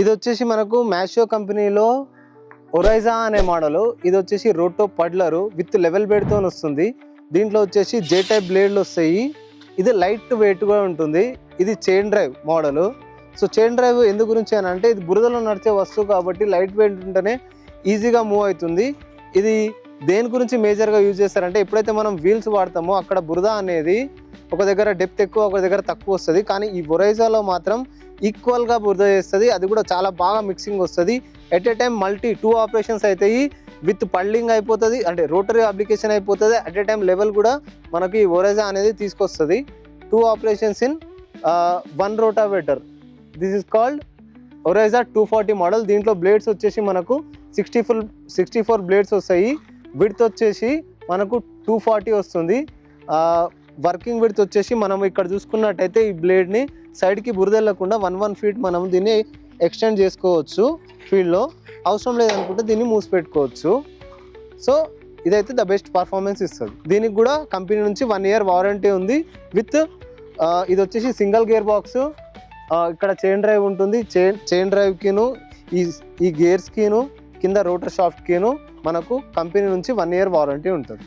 ఇది వచ్చేసి మనకు మ్యాషో కంపెనీలో ఒరైజా అనే మోడల్ ఇది వచ్చేసి రోటో పడ్లరు విత్ లెవెల్ బెడ్తో వస్తుంది. దీంట్లో వచ్చేసి జే టైప్ బ్లేడ్లు వస్తాయి. ఇది లైట్ వెయిట్గా ఉంటుంది. ఇది chain drive model. So chain drive ఎందు గురించి అని అంటే ఇది బురదలో నడిచే వస్తువు కాబట్టి లైట్ వెయిట్ ఉంటేనే ఈజీగా మూవ్ అవుతుంది. ఇది దేని గురించి మేజర్గా యూజ్ చేస్తారంటే ఎప్పుడైతే మనం వీల్స్ వాడతామో అక్కడ బురద అనేది ఒక దగ్గర డెప్త్ ఎక్కువ ఒక దగ్గర తక్కువ వస్తుంది. కానీ ఈ బొరైజాలో మాత్రం ఈక్వల్గా బురద చేస్తుంది. అది కూడా చాలా బాగా మిక్సింగ్ వస్తుంది. At a time multi two operations అవుతాయి విత్ పల్లింగ్ అయిపోతుంది. అంటే రోటరీ అప్లికేషన్ అయిపోతుంది. అట్ ఏ టైం లెవెల్ కూడా మనకి ఒరైజా అనేది తీసుకొస్తుంది. Two operations in one rotavator. This is called Oryza two forty model. దీంట్లో బ్లేడ్స్ వచ్చేసి మనకు sixty full sixty four blades వస్తాయి. విడ్త్ వచ్చేసి మనకు టూ ఫార్టీ వస్తుంది. వర్కింగ్ విడ్త్ వచ్చేసి మనం ఇక్కడ చూసుకున్నట్టయితే ఈ బ్లేడ్ని సైడ్కి బురదెళ్ళకుండా వన్ వన్ ఫీట్ మనం దీన్ని ఎక్స్టెండ్ చేసుకోవచ్చు ఫీల్డ్లో. అవసరం లేదనుకుంటే దీన్ని మూసిపెట్టుకోవచ్చు సో ఇదైతే ద బెస్ట్ పర్ఫార్మెన్స్ ఇస్తుంది. దీనికి కూడా కంపెనీ నుంచి వన్ ఇయర్ వారంటీ ఉంది. విత్ ఇది వచ్చేసి సింగిల్ గేర్ బాక్స్. ఇక్కడ చైన్ డ్రైవ్ ఉంటుంది. చైన్ చైన్ డ్రైవ్కిను ఈ ఈ గేర్స్కిను కింద రోటర్ షాఫ్ట్కిను మనకు కంపెనీ నుంచి వన్ ఇయర్ వారంటీ ఉంటుంది.